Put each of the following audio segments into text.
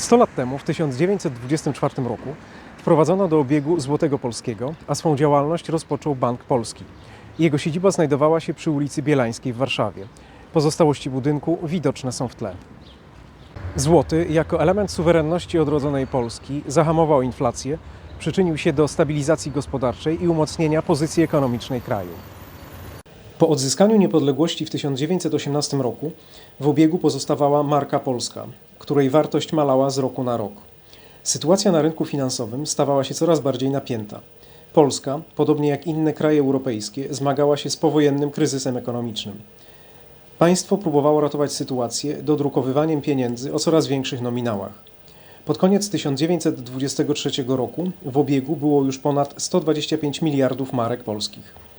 100 lat temu, w 1924 roku, wprowadzono do obiegu złotego polskiego, a swą działalność rozpoczął Bank Polski. Jego siedziba znajdowała się przy ulicy Bielańskiej w Warszawie. Pozostałości budynku widoczne są w tle. Złoty, jako element suwerenności odrodzonej Polski, zahamował inflację, przyczynił się do stabilizacji gospodarczej i umocnienia pozycji ekonomicznej kraju. Po odzyskaniu niepodległości w 1918 roku w obiegu pozostawała marka polska, której wartość malała z roku na rok. Sytuacja na rynku finansowym stawała się coraz bardziej napięta. Polska, podobnie jak inne kraje europejskie, zmagała się z powojennym kryzysem ekonomicznym. Państwo próbowało ratować sytuację dodrukowywaniem pieniędzy o coraz większych nominałach. Pod koniec 1923 roku w obiegu było już ponad 125 miliardów marek polskich.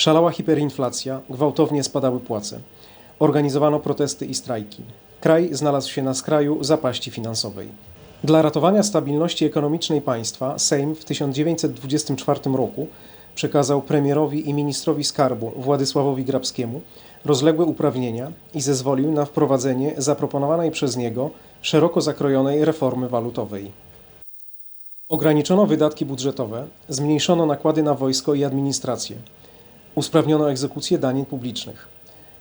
Szalała hiperinflacja, gwałtownie spadały płace. Organizowano protesty i strajki. Kraj znalazł się na skraju zapaści finansowej. Dla ratowania stabilności ekonomicznej państwa Sejm w 1924 roku przekazał premierowi i ministrowi skarbu Władysławowi Grabskiemu rozległe uprawnienia i zezwolił na wprowadzenie zaproponowanej przez niego szeroko zakrojonej reformy walutowej. Ograniczono wydatki budżetowe, zmniejszono nakłady na wojsko i administrację. Usprawniono egzekucję danin publicznych.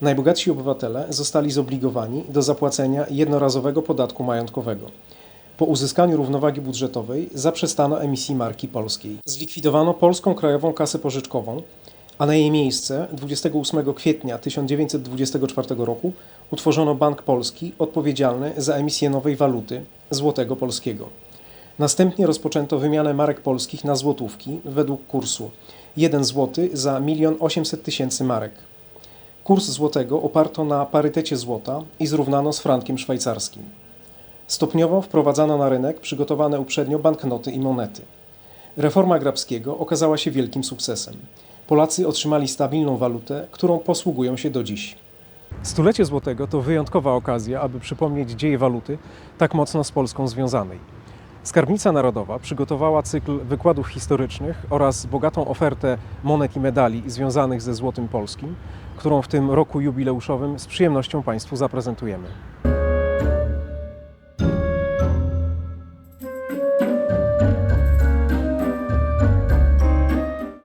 Najbogatsi obywatele zostali zobligowani do zapłacenia jednorazowego podatku majątkowego. Po uzyskaniu równowagi budżetowej zaprzestano emisji marki polskiej. Zlikwidowano Polską Krajową Kasę Pożyczkową, a na jej miejsce 28 kwietnia 1924 roku utworzono Bank Polski odpowiedzialny za emisję nowej waluty złotego polskiego. Następnie rozpoczęto wymianę marek polskich na złotówki według kursu 1 zł za 1 800 tysięcy marek. Kurs złotego oparto na parytecie złota i zrównano z frankiem szwajcarskim. Stopniowo wprowadzano na rynek przygotowane uprzednio banknoty i monety. Reforma Grabskiego okazała się wielkim sukcesem. Polacy otrzymali stabilną walutę, którą posługują się do dziś. Stulecie złotego to wyjątkowa okazja, aby przypomnieć dzieje waluty tak mocno z Polską związanej. Skarbnica Narodowa przygotowała cykl wykładów historycznych oraz bogatą ofertę monet i medali związanych ze złotym polskim, którą w tym roku jubileuszowym z przyjemnością Państwu zaprezentujemy.